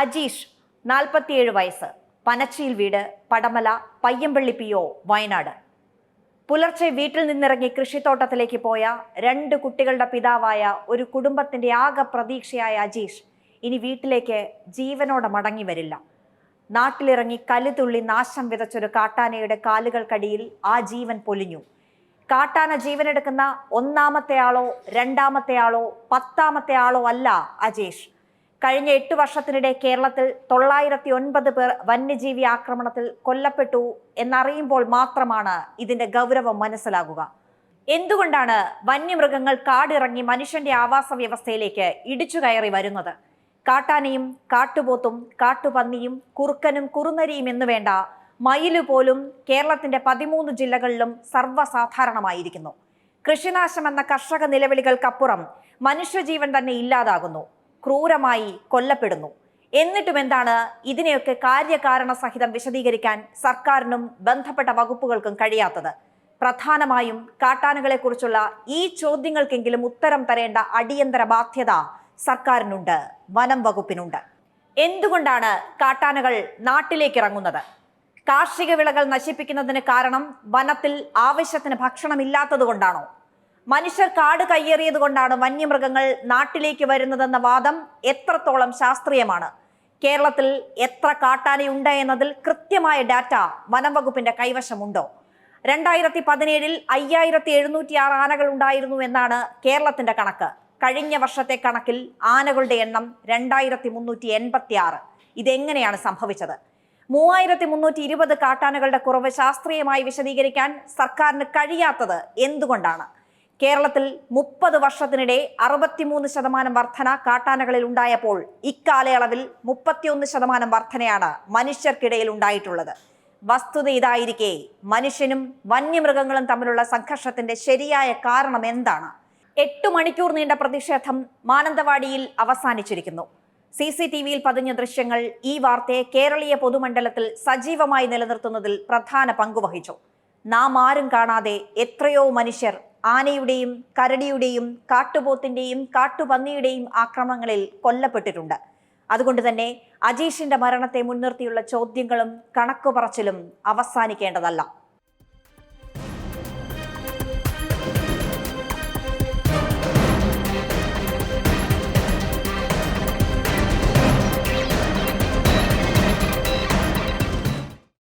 അജീഷ് നാൽപ്പത്തിയേഴ് വയസ്സ് പനച്ചിയിൽ വീട് പടമല പയ്യമ്പള്ളി പി ഒ വയനാട്. പുലർച്ചെ വീട്ടിൽ നിന്നിറങ്ങി കൃഷിത്തോട്ടത്തിലേക്ക് പോയ രണ്ട് കുട്ടികളുടെ പിതാവായ ഒരു കുടുംബത്തിന്റെ ആകെ പ്രതീക്ഷയായ അജീഷ് ഇനി വീട്ടിലേക്ക് ജീവനോടെ മടങ്ങി വരില്ല. നാട്ടിലിറങ്ങി കലുതുള്ളി നാശം വിതച്ചൊരു കാട്ടാനയുടെ കാലുകൾക്കടിയിൽ ആ ജീവൻ പൊലിഞ്ഞു. കാട്ടാന ജീവനെടുക്കുന്ന ഒന്നാമത്തെ ആളോ രണ്ടാമത്തെ ആളോ പത്താമത്തെ ആളോ അല്ല അജേഷ്. കഴിഞ്ഞ എട്ട് വർഷത്തിനിടെ കേരളത്തിൽ തൊള്ളായിരത്തി ഒൻപത് പേർ വന്യജീവി ആക്രമണത്തിൽ കൊല്ലപ്പെട്ടു എന്നറിയുമ്പോൾ മാത്രമാണ് ഇതിന്റെ ഗൗരവം മനസ്സിലാകുക. എന്തുകൊണ്ടാണ് വന്യമൃഗങ്ങൾ കാടിറങ്ങി മനുഷ്യന്റെ ആവാസ വ്യവസ്ഥയിലേക്ക് ഇടിച്ചു കയറി വരുന്നത്? കാട്ടാനയും കാട്ടുപോത്തും കാട്ടുപന്നിയും കുറുക്കനും കുറുനരിയും എന്ന് വേണ്ട മയിൽ പോലും കേരളത്തിന്റെ പതിമൂന്ന് ജില്ലകളിലും സർവസാധാരണമായിരിക്കുന്നു. കൃഷിനാശം എന്ന കർഷക നിലവിളികൾക്കപ്പുറം മനുഷ്യജീവൻ തന്നെ ഇല്ലാതാകുന്നു. ക്രൂരമായി കൊല്ലപ്പെടുന്നു. എന്നിട്ടും എന്താണ് ഇതിനെയൊക്കെ കാര്യകാരണ സഹിതം വിശദീകരിക്കാൻ സർക്കാരിനും ബന്ധപ്പെട്ട വകുപ്പുകൾക്കും കഴിയാത്തത്? പ്രധാനമായും കാട്ടാനകളെക്കുറിച്ചുള്ള ഈ ചോദ്യങ്ങൾക്കെങ്കിലും ഉത്തരം തരേണ്ട അടിയന്തര ബാധ്യത സർക്കാരിനുണ്ട് വനം വകുപ്പിനുണ്ട്. എന്തുകൊണ്ടാണ് കാട്ടാനകൾ നാട്ടിലേക്ക് ഇറങ്ങുന്നത് കാർഷിക വിളകൾ നശിപ്പിക്കുന്നതിന് കാരണം വനത്തിൽ ആവശ്യത്തിന് ഭക്ഷണമില്ലാത്തത് കൊണ്ടാണോ? മനുഷ്യർ കാട് കയ്യേറിയത് കൊണ്ടാണ് വന്യമൃഗങ്ങൾ നാട്ടിലേക്ക് വരുന്നതെന്ന വാദം എത്രത്തോളം ശാസ്ത്രീയമാണ്? കേരളത്തിൽ എത്ര കാട്ടാനയുണ്ട് എന്നതിൽ കൃത്യമായ ഡാറ്റ വനം വകുപ്പിന്റെ കൈവശമുണ്ടോ? രണ്ടായിരത്തി പതിനേഴിൽ അയ്യായിരത്തി എഴുന്നൂറ്റി ആറ് ആനകൾ ഉണ്ടായിരുന്നു എന്നാണ് കേരളത്തിന്റെ കണക്ക്. കഴിഞ്ഞ വർഷത്തെ കണക്കിൽ ആനകളുടെ എണ്ണം രണ്ടായിരത്തി മുന്നൂറ്റി എൺപത്തി ആറ് ഇതെങ്ങനെയാണ് സംഭവിച്ചത്? മൂവായിരത്തി മുന്നൂറ്റി ഇരുപത് കാട്ടാനകളുടെ കുറവ് ശാസ്ത്രീയമായി വിശദീകരിക്കാൻ സർക്കാരിന് കഴിയാത്തത് എന്തുകൊണ്ടാണ്? കേരളത്തിൽ മുപ്പത് വർഷത്തിനിടെ അറുപത്തിമൂന്ന് ശതമാനം വർധന കാട്ടാനകളിൽ ഉണ്ടായപ്പോൾ ഇക്കാലയളവിൽ മുപ്പത്തിയൊന്ന് ശതമാനം വർധനയാണ് മനുഷ്യർക്കിടയിൽ ഉണ്ടായിട്ടുള്ളത്. വസ്തുത ഇതായിരിക്കെ മനുഷ്യനും വന്യമൃഗങ്ങളും തമ്മിലുള്ള സംഘർഷത്തിന്റെ ശരിയായ കാരണം എന്താണ്? എട്ടു മണിക്കൂർ നീണ്ട പ്രതിഷേധം മാനന്തവാടിയിൽ അവസാനിച്ചിരിക്കുന്നു. സി സി ടി വിയിൽ പതിഞ്ഞ ദൃശ്യങ്ങൾ ഈ വാർത്തയെ കേരളീയ പൊതുമണ്ഡലത്തിൽ സജീവമായി നിലനിർത്തുന്നതിൽ പ്രധാന പങ്കുവഹിച്ചു നാം ആരും കാണാതെ എത്രയോ മനുഷ്യർ ആനയുടെയും കരടിയുടെയും കാട്ടുപോത്തിന്റെയും കാട്ടുപന്നിയുടെയും ആക്രമണങ്ങളിൽ കൊല്ലപ്പെട്ടിട്ടുണ്ട്. അതുകൊണ്ട് തന്നെ അജീഷിന്റെ മരണത്തെ മുൻനിർത്തിയുള്ള ചോദ്യങ്ങളും കണക്കുപറച്ചിലും അവസാനിക്കേണ്ടതല്ല.